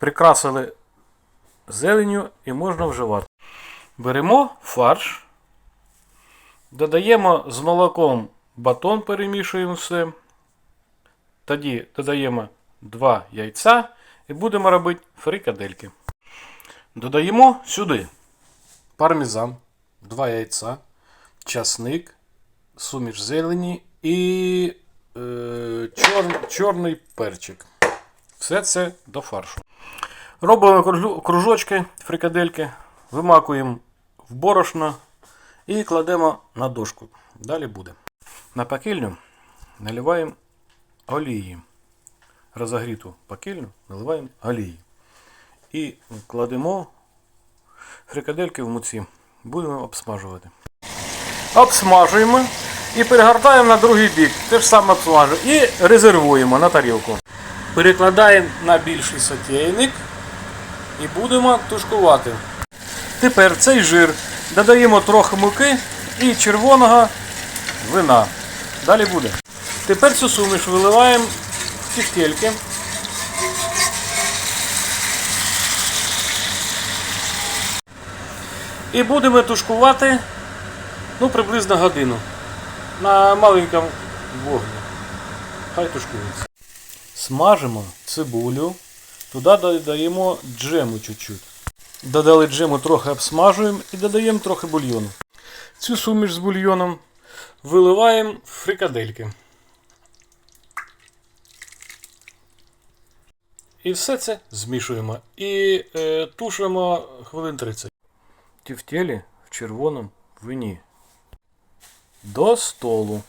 прикрасили зеленню і можна вживати. Беремо фарш, додаємо з молоком батон, перемішуємо все. Тоді додаємо 2 яйця і будемо робити фрикадельки. Додаємо сюди пармезан, 2 яйця, часник, суміш зелені і е, чор, чорний перчик. Все це до фаршу. Робимо кружочки, фрикадельки, вимакуємо в борошно і кладемо на дошку. Далі буде. На пакельню наливаємо олії. Розогріту пакельню наливаємо олії. І кладемо фрикадельки в муці. Будемо обсмажувати. Обсмажуємо і перегортаємо на другий бік. Те ж саме обсмажуємо. І резервуємо на тарілку. Перекладаємо на більший сотейник і будемо тушкувати. Тепер цей жир додаємо трохи муки і червоного вина. Далі буде. Тепер цю суміш виливаємо в тефтельки. І будемо тушкувати ну, приблизно годину на маленькому вогні. Хай тушкується. Смажимо цибулю, туди додаємо джему чуть-чуть. Додали джему, трохи обсмажуємо і додаємо трохи бульйону. Цю суміш з бульйоном виливаємо в фрикадельки. І все це змішуємо і е, тушимо хвилин 30. Тівтєлі в червоному вині. До столу.